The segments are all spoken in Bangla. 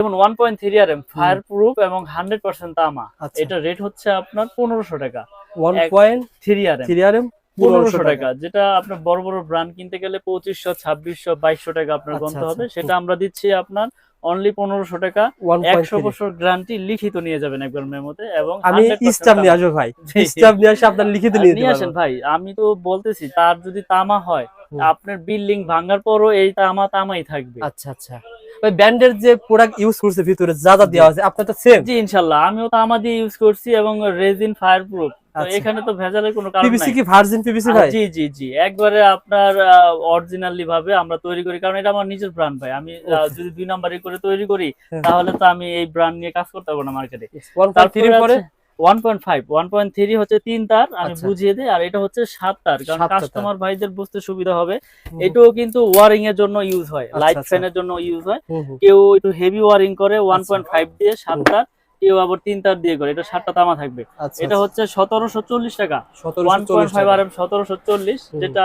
যেমন one point three R M fire proof এবং হান্ড্রেড পার্সেন্ট তামা। আচ্ছা। এটা রেট হচ্ছে আপনার পনেরোশো টাকা। One point three R three R M পনেরোশো টাকা। যেটা আপনার বড় বড় ব্র্যান্ড কিনতে গেলে পঁচিশশো ছাব্বিশশো বাইশশো টাকা আপনার আচ্ছা, গন্ত হবে। আচ্ছা। সেটা আমরা দিচ্ছি আপনার অনলি পনেরোশো টাকা। একশো বছর গ্যারান্টি লিখিত নিয়ে যাবেন একবার মেমোতে এবং আমি স্টাফ নিয়ে আসব ভাই। স্টাফ নিয়ে আসে আপনার লিখিত নিয়ে নিয়ে আসেন ভাই আমি তো বলতেছি তার যদি তামা হয় আপনার বিল্ডিং ভাঙার পরও এই তামা তামাই থাকবে। আচ্ছা আচ্ছা। ভাই ব্যান্ডের যে প্রোডাক্ট ইউজ করছে ভিতরে যা যা দেওয়া আছে আপনার তো সেম জি ইনশাল্লাহ। আমিও তামা দিয়ে ইউজ করছি এবং রেজিন ফায়ার প্রুফ আচ্ছা। এখানে তো ভেজালের কোনো কারণ পিভিসি কি ভার্জিন পিভিসি ভাই? জি জি জি। একবারে আপনার অরিজিনালি ভাবে আমরা তৈরি করি। কারণ এটা আমার নিজের ব্র্যান্ড ভাই। আমি যদি দুই নাম্বারই করে তৈরি করি হ্যাঁ। তাহলে তো আমি এই ব্র্যান্ড নিয়ে কাজ করতে পারব না মার্কেটে ওয়ান পয়েন্ট থ্রি পরে? One point five one point three হচ্ছে তিন তার আমি আচ্ছা। বুঝিয়ে দিই আর এটা হচ্ছে সাত তার কারণ কাস্টমার ভাইদের বুঝতে সুবিধা হবে। এটাও কিন্তু ওয়ারিং এর জন্য ইউজ হয় আচ্ছা, লাইট আচ্ছা। ফ্যানের জন্য ইউজ হয়। কেউ একটু হেভি ওয়ারিং করে ওয়ান আচ্ছা। পয়েন্ট ফাইভ দিয়ে সাত তার কেউ আবার তিন তার দিয়ে করে এটা সাতটা তামা থাকবে। আচ্ছা এটা হচ্ছে সতেরোশো চল্লিশ টাকা one point five R M সতেরোশো চল্লিশ যেটা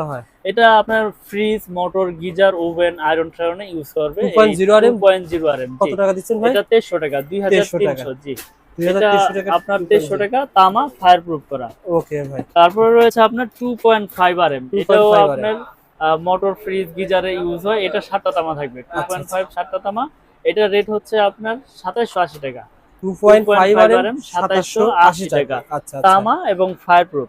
করা হয়? এটা আপনার fridge motor geyser oven iron টায়রনে use করবে। 2.0 RM? Point zero R M কত টাকা দিচ্ছেন ভাই? এটা টাকা 2300 জি। আপনার টাকা তামা ফায়ার প্রুফ করা। ওকে ভাই। তারপরে রয়েছে আপনার two point five R M এটাও আপনার মোটর ফ্রিজ গিজারে ইউজ হয়। এটা সাতটা তামা থাকবে। টু পয়েন্ট ফাইভ সাতটা তামা। এটা রেট হচ্ছে আপনার সাতাইশশো আশি টাকা। Two point five R M সাতাশশো আশি টাকা। আচ্ছা আচ্ছা। তামা এবং ফায়ার প্রুফ।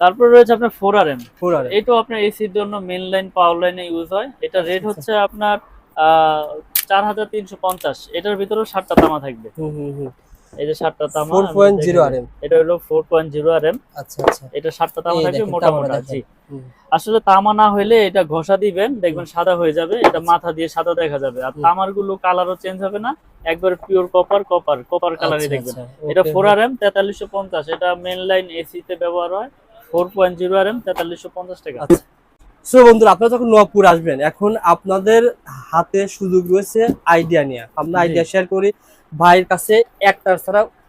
তারপর রয়েছে আপনার four R M four R এটাও আপনার এসির জন্য মেন লাইন পাওয়ার লাইনে ইউজ হয়। এটা রেট আচ্ছা, হচ্ছে আপনার চার হাজার তিনশো পঞ্চাশ। এটার ভিতরেও সাতটা তামা থাকবে। হুম হুম হুম। এই যে সাতটা তামা four point zero R M এটা হলো four point zero R M আচ্ছা আচ্ছা। এটা সাতটা তামা থাকবে দেখেন, মোটা তামাটা মোটা দেখেন। জি আসলে তামা না হইলে এটা ঘষা দিবেন দেখবেন সাদা হয়ে যাবে এটা মাথা দিয়ে সাদা দেখা যাবে। আর তামারগুলো কালারও চেঞ্জ হবে না একবার পিওর কপার কপার কপার কালারই আচ্ছা, দেখবেন। আচ্ছা, এটা okay ফোর আর এম তেতাল্লিশশো পঞ্চাশ। এটা মেন লাইন ব্যবহার হয়। Four point zero R M তেতাল্লিশশো পঞ্চাশ টাকা আচ্ছা সো বন্ধুরা আপনারা যখন আসবেন এখন আপনাদের হাতে সুযোগ রয়েছে আইডিয়া নিয়ে। আমরা আইডিয়া শেয়ার করি ভাইয়ের কাছে একটা ছাড়া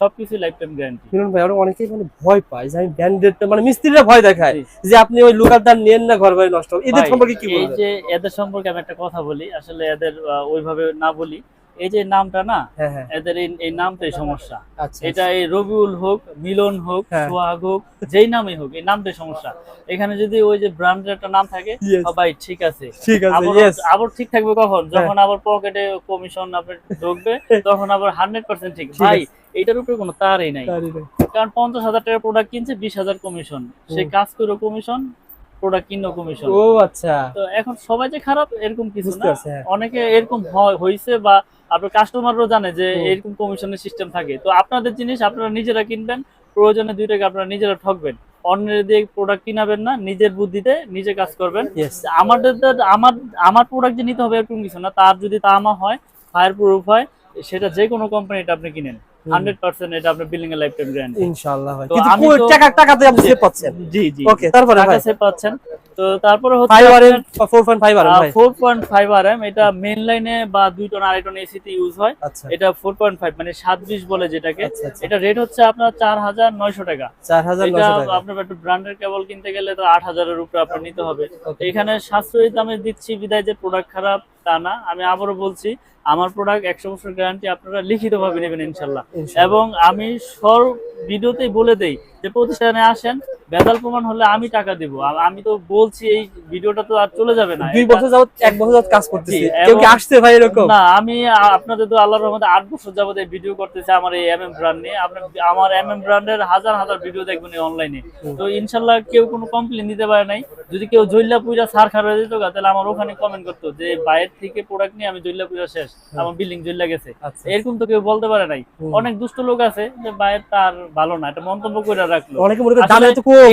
সবকিছু লাইফ টাইম গ্যারান্টি মিলন ভাই আমরা অনেকেই মানে ভয় পায় যে আমি ব্র্যান্ডেডটা মানে মিস্ত্রিরা ভয় দেখায় যে আপনি ওই নেন না ঘর বাড়ি নষ্ট হবে। এদের সম্পর্কে কি এই যে এদের সম্পর্কে আমি একটা কথা বলি আসলে এদের ওইভাবে না বলি। এই যে নামটা না হ্যাঁ হ্যাঁ। এদের এই- নামটাই সমস্যা। আচ্ছা। এটা এই রবিউল হোক মিলন হোক হ্যাঁ। সোহাগ হোক যেই নামই হোক এই নামটাই সমস্যা। এখানে যদি ওই যে ব্র্যান্ডের একটা নাম থাকে ভাই ঠিক আছে। ঠিক আছে আবার ঠিক থাকবে কখন। যখন আবার পকেটে কমিশন আপনার ঢুকবে তখন আবার হান্ড্রেড পার্সেন্ট ঠিক। ঠিক ভাই আছে। এইটার উপরে কোনো তারই নাই। কারণ পঞ্চাশ হাজার টাকার প্রোডাক্ট কিনছে বিশ হাজার কমিশন সে কাজ করে কমিশন প্রোডাক্ট কিনো কমিশন ও আচ্ছা। তো এখন সবাই যে খারাপ এরকম কিছু না। হ্যাঁ। অনেকে এরকম বা আপনার জানে যে এরকম কমিশনের সিস্টেম থাকে। তো আপনাদের জিনিস আপনারা নিজেরা কিনবেন প্রয়োজনে দুই টাকা আপনারা নিজেরা ঠকবেন। অন্যের দিয়ে প্রোডাক্ট কিনাবেন না নিজের বুদ্ধিতে নিজে কাজ করবেন। আমাদের আমার আমার প্রোডাক্ট যে নিতে হবে এরকম কিছু না। তার যদি তামা হয় ফায়ার প্রুফ হয় সেটা যে কোনো কোম্পানিটা আপনি কিনেন। হুম। হান্ড্রেড পার্সেন্ট এটা আপনার বিলিং এর লাইফ টাইম গ্যারান্টি ইনশাআল্লাহ ভাই। কিন্তু টাকা টাকাতে আপনি সেভ পাচ্ছেন? জি জি। ওকে তারপরে টাকা ভাই। পাচ্ছেন। তো তারপরে হচ্ছে M four point five R M ভাই। এটা মেন লাইনে বা দুই টন আড়াই টন এসিতে ইউজ হয়। আচ্ছা। এটা ফোর পয়েন্ট ফাইভ মানে সাত বিশ বলে যেটাকে। আচ্ছা আচ্ছা। এটা রেট হচ্ছে আপনার চার হাজার নয়শো টাকা। আপনার একটা ব্র্যান্ডের কেবল কিনতে গেলে তো আট হাজারের উপরে আপনার নিতে হবে। এখানে সাশ্রয়ী দামে দিচ্ছি বিদায় যে প্রোডাক্ট খারাপ তা না। আমি আবারও বলছি আমার প্রোডাক্ট একশো বছর গ্যারান্টি আপনারা লিখিত ভাবে নেবেন ইনশাল্লাহ। এবং আমি সর ভিডিওতেই বলে দেই যে প্রতিষ্ঠানে আসেন বেদাল প্রমাণ হলে আমি টাকা দিব। আমি তো বলছি এই ভিডিওটা তো আর চলে যাবে না। দুই বছর যাবত এক বছর যাবত কাজ করতেছি। কেউ কি আসছে ভাই এরকম? না আমি আপনাদের তো আল্লাহর রহমতে আট বছর যাবত এই ভিডিও করতেছি আমার এই এমএম এম ব্র্যান্ড নিয়ে। আপনি আমার এমএম এম ব্র্যান্ডের হাজার হাজার ভিডিও দেখবেন অনলাইনে তো ইনশাআল্লাহ কেউ কোনো কমপ্লেইন দিতে পারে নাই। যদি কেউ জৈল্লা পুজা সার হয়ে যেত তাহলে আমার ওখানে কমেন্ট করতো যে বাইরের থেকে প্রোডাক্ট নিয়ে আমি জৈল্লা পুজা শেষ। আমার বিল্ডিং জৈল্লা গেছে। আচ্ছা। এরকম তো কেউ বলতে পারে নাই। অনেক দুষ্ট লোক আছে যে বাইরের তার ভালো না। এটা মন্তব্য করে রাখল।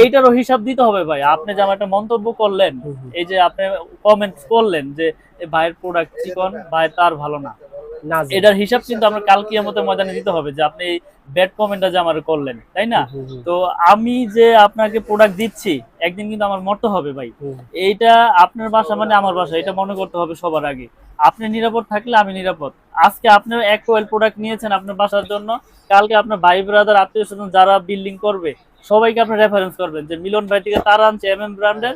এইটারও হিসাব দিতে হবে ভাই। আপনি যে আমার একটা মন্তব্য করলেন। এই যে আপনি কমেন্ট করলেন যে ভাইয়ের প্রোডাক্ট চিকন ভাই তার ভালো না। এটার হিসাব কিন্তু আমরা কাল কিয়ামতের ময়দানে দিতে হবে যে আপনি এই ব্যাড কমেন্টটা যে আমার করলেন তাই না? তো আমি যে আপনাকে প্রোডাক্ট দিচ্ছি একদিন কিন্তু আমার মরতে হবে ভাই। এইটা আপনার বাসা মানে আমার বাসা এটা মনে করতে হবে সবার আগে। আপনি নিরাপদ থাকলে আমি নিরাপদ। আজকে আপনি এক কোয়েল প্রোডাক্ট নিয়েছেন আপনার বাসার জন্য কালকে আপনার ভাই ব্রাদার আত্মীয় স্বজন যারা বিল্ডিং করবে সবাইকে আপনি রেফারেন্স করবেন যে মিলন ভাই থেকে তার আনছে এম এম ব্র্যান্ডের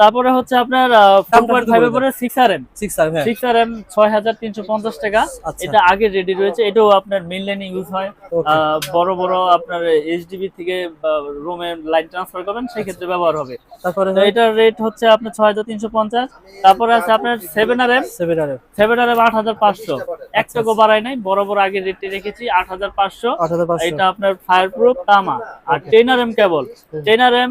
তারপরে হচ্ছে আপনার পরে six R M six R six R M ছয় হাজার তিনশো পঞ্চাশ টাকা। আচ্ছা। এটা আগে রেডি রয়েছে। এটাও আপনার মেন লাইনে ইউজ হয়। বড় বড় আপনার এইচডিবি থেকে রুমে লাইন ট্রান্সফার করবেন সেই ক্ষেত্রে ব্যবহার হবে। তারপরে এটার রেট হচ্ছে আপনার ছয় হাজার তিনশো পঞ্চাশ। তারপরে আছে আপনার seven R M seven R M seven R M আট হাজার পাঁচশো। এক টাকা বাড়াই নাই বড় বড় আগে রেটটি রেখেছি আট হাজার পাঁচশো। এটা আপনার ফায়ার প্রুফ তামা আর ten R M cable ten R M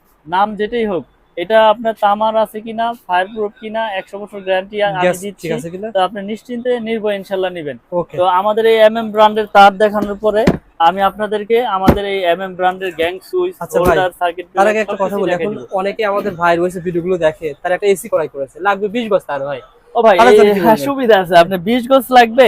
নাম যেটাই হোক এটা আপনার তামার আছে কিনা ফায়ার প্রুফ কিনা একশো বছর গ্যারান্টি আমি দিচ্ছি। তো আপনি নিশ্চিন্তে নির্ভয় ইনশাল্লাহ নেবেন। তো আমাদের এই এম এম ব্র্যান্ডের তার দেখানোর পরে আমি আপনাদেরকে আমাদের এই এম এম ব্র্যান্ডের গ্যাং সুইচ হোল্ডার সার্কিট তার আগে একটা কথা বলি এখন অনেকে আমাদের ভাইয়ের রয়েছে ভিডিওগুলো দেখে তার একটা এসি করাই করেছে লাগবে বিশ গজ তার ভাই। ও ভাই সুবিধা আছে আপনি বিশ গজ লাগবে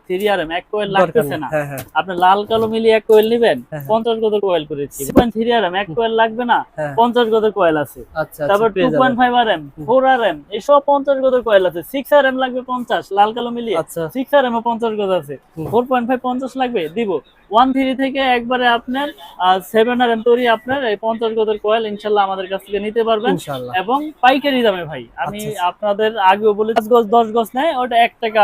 থ্রি আর এক কোয়েল লাগতেছে না। হ্যাঁ হ্যাঁ। আপনি লাল কালো মিলিয়ে এক কোয়েল নেবেন হ্যাঁ। পঞ্চাশ গদের কোয়েল করেছি। থ্রি আর এক কোয়েল লাগবে না পঞ্চাশ কোয়েল আছে। আচ্ছা তারপর আচ্ছা two point five R M four R M এইসব পঞ্চাশ কোয়েল আছে। সিক্স আর এম লাগবে পঞ্চাশ লাল কালো মিলিয়ে। আচ্ছা। সিক্স আর এম পঞ্চাশ গজ আছে। ফোর পয়েন্ট ফাইভ পঞ্চাশ লাগবে দিব। ওয়ান থ্রি থেকে একবারে আপনার সেভেন আর এম তৈরি আপনার এই পঞ্চাশ গদের কোয়েল ইনশাল্লাহ আমাদের কাছ থেকে নিতে পারবেন। এবং পাইকারি দামে ভাই আমি। আপনাদের আগেও বলে পাঁচ গজ দশ গজ নেয় ওটা এক টাকা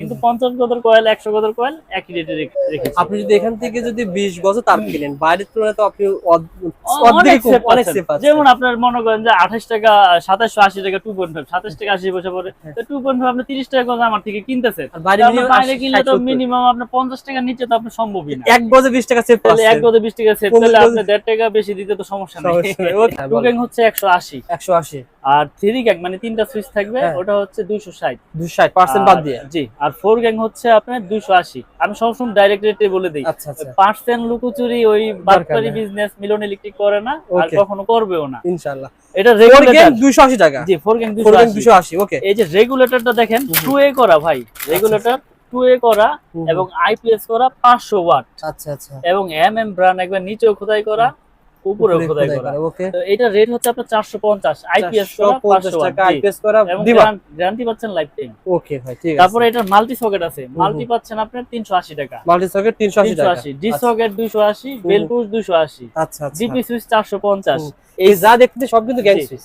কিন্তু পঞ্চাশ গদের কয়েল একশো গদের কয়েল একই রেটে রেখেছি। আপনি যদি এখান থেকে যদি বিশ গজ তার কিনেন বাইরের তুলনায় তো আপনি অনেক। সেফ যেমন আপনার মনে করেন যে আঠাশ টাকা সাতাশশো আশি টাকা টু পয়েন্ট ফাইভ সাতাশ টাকা আশি পয়সা পরে। টু পয়েন্ট ফাইভ আপনি তিরিশ টাকা করে আমার থেকে কিনতেছেন। আর বাইরে তো আপনার minimum বাইরে 80, কিনলে তো মিনিমাম আপনার পঞ্চাশ টাকার নিচে তো আপনার সম্ভবই না। এক গজে বিশ টাকা সেভ তাহলে এক গজে বিশ টাকা সেভ তাহলে আপনি দেড় টাকা বেশি দিতে তো সমস্যা নেই। টু গ্যাং হচ্ছে একশো আশি। একশো আশি। আর থ্রি গ্যাং মানে তিনটা সুইচ থাকবে হ্যাঁ। ওটা হচ্ছে দুইশো ষাট। দুশো ষাট পার্সেন্ট বাদ দিয়ে। জি আর আর ফোর গ্যাং হচ্ছে আপনার দুইশো আশি। আমি সবসময় ডাইরেক্ট রেটে বলে দিই। আচ্ছা আচ্ছা। পার্সেন্ট লুকোচুরি ওই নেই। বিজনেস মিলন ইলেকট্রিক করে না আর কখনো করবেও না। ইনশাআল্লাহ। এটা রেগুলেটর টাকা। জি ফোর গ্যাং ওকে এই যে রেগুলেটরটা দেখেন টু এ করা ভাই। রেগুলেটর টু এ করা এবং আইপিএস করা পাঁচশো ওয়াট আচ্ছা আচ্ছা। এবং এম এম ব্রান্ড একবার নিচেও খোদাই করা। উপরেও খোদাই করা। ওকে তো এটা রেট হচ্ছে আপনার চারশো পঞ্চাশ আইপিএস করা টাকা আইপিএস করা দিবা? গ্যারান্টি পাচ্ছেন লাইফ টাইম ওকে ভাই ঠিক আছে। তারপরে এটা মাল্টি সকেট আছে। মাল্টি পাচ্ছেন আপনার তিনশো আশি টাকা। মাল্টি সকেট তিনশো আশি তিনশো টাকা 380 ডি সকেট দুইশো আশি বেল পুশ দুইশো আশি। আচ্ছা আচ্ছা। জিপি সুইচ চারশো পঞ্চাশ। হুম। এই যা দেখতে সব কিন্তু গ্যাং সুইচ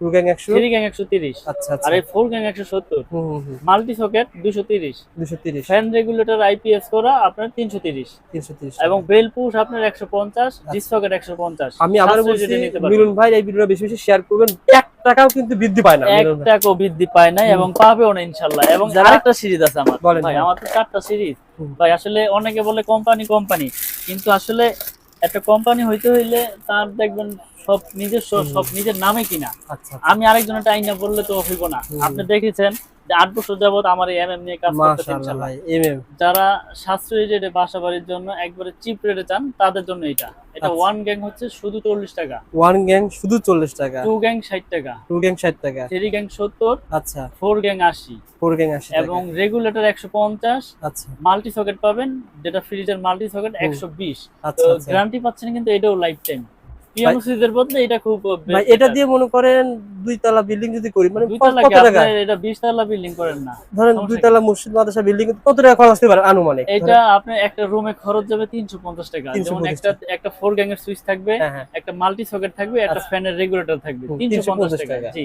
টু গ্যাং একশো? থ্রি গ্যাং একশো তিরিশ। আচ্ছা আর আচ্ছা এই four gang multi socket fan regulator IPS করা আপনার এবং বেল পুশ ডিস সকেট আমি আবার বলছি। মিলন ভাই এই ভিডিওটা বেশি বেশি শেয়ার করবেন। এক টাকাও কিন্তু বৃদ্ধি পায় না এক টাকাও বৃদ্ধি পায় এবং পাবেও না ইনশাল্লাহ। এবং আরেকটা সিরিজ আছে আমার। ভাই ভাই। আমার তো চারটা সিরিজ ভাই আসলে অনেকে বলে কোম্পানি কোম্পানি কিন্তু আসলে একটা কোম্পানি হইতে হইলে তার দেখবেন সব নিজস্ব সব নিজের নামে কিনা। আচ্ছা আমি আরেকজনের টাইনা বললে তো হইব না। আপনি দেখেছেন যে আট বছর যাবত আমার এই এমএম নিয়ে কাজ করতেছে মাশাআল্লাহ ইনশাল্লাহ ভাই এমএম যারা সাশ্রয়ী রেটে বাসা বাড়ির জন্য একবারে চিপ রেটে চান তাদের জন্য এটা। এটা আচ্ছা। ওয়ান গ্যাং হচ্ছে শুধু চল্লিশ টাকা। ওয়ান গ্যাং শুধু চল্লিশ টাকা। টু গ্যাং ষাট টাকা। টু গ্যাং ষাট টাকা। থ্রি গ্যাং সত্তর আচ্ছা। ফোর গ্যাং আশি। ফোর গ্যাং আশি এবং রেগুলেটর একশো পঞ্চাশ। আচ্ছা। মাল্টি সকেট পাবেন যেটা ফ্রিজের মাল্টি সকেট একশো বিশ। আচ্ছা আচ্ছা। গ্যারান্টি পাচ্ছেন কিন্তু এটাও লাইফ টাইম সিরিজের বদলে এটা খুব ভাই এটা দিয়ে মনে করেন দুই তলা বিল্ডিং যদি করি মানে কত টাকা? এটা বিশ তলা বিল্ডিং করেন না। ধরেন দুই তলা মসজিদ মাদ্রাসা বিল্ডিং কত টাকা খরচ হতে পারে আনুমানিক? এটা আপনার একটা রুমে খরচ যাবে তিনশো পঞ্চাশ টাকা। যেমন একটা একটা ফোর গ্যাং এর সুইচ থাকবে একটা মাল্টি সকেট থাকবে একটা আচ্ছা। ফ্যানের রেগুলেটর থাকবে তিনশো পঞ্চাশ 350 টাকা। টাকা। জি।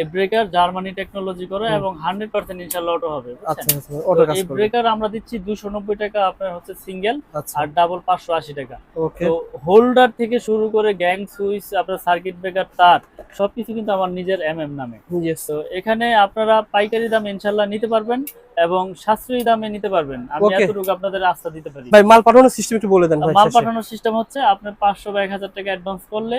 এই ব্রেকার জার্মানি টেকনোলজি করে এবং হান্ড্রেড পার্সেন্ট ইনশাল্লাহ অটো হবে আচ্ছা আচ্ছা অটো তো কাজ এই ব্রেকার আমরা দিচ্ছি দুশো নব্বই টাকা আপনার হচ্ছে সিঙ্গেল আচ্ছা। আর ডাবল পাঁচশো আশি টাকা। ওকে তো হোল্ডার থেকে শুরু করে গ্যাং সুইচ আপনার সার্কিট ব্রেকার তার সবকিছু কিন্তু আমার নিজের এম এম নামে। তো এখানে আপনারা পাইকারি দাম ইনশাল্লাহ নিতে পারবেন এবং সাশ্রয়ী দামে নিতে পারবেন। আমি. এতটুকু আপনাদের আস্থা দিতে পারি। ভাই মাল পাঠানোর সিস্টেম একটু বলে দেন মাল পাঠানোর সিস্টেম হচ্ছে আপনার পাঁচশো বা এক হাজার টাকা অ্যাডভান্স করলে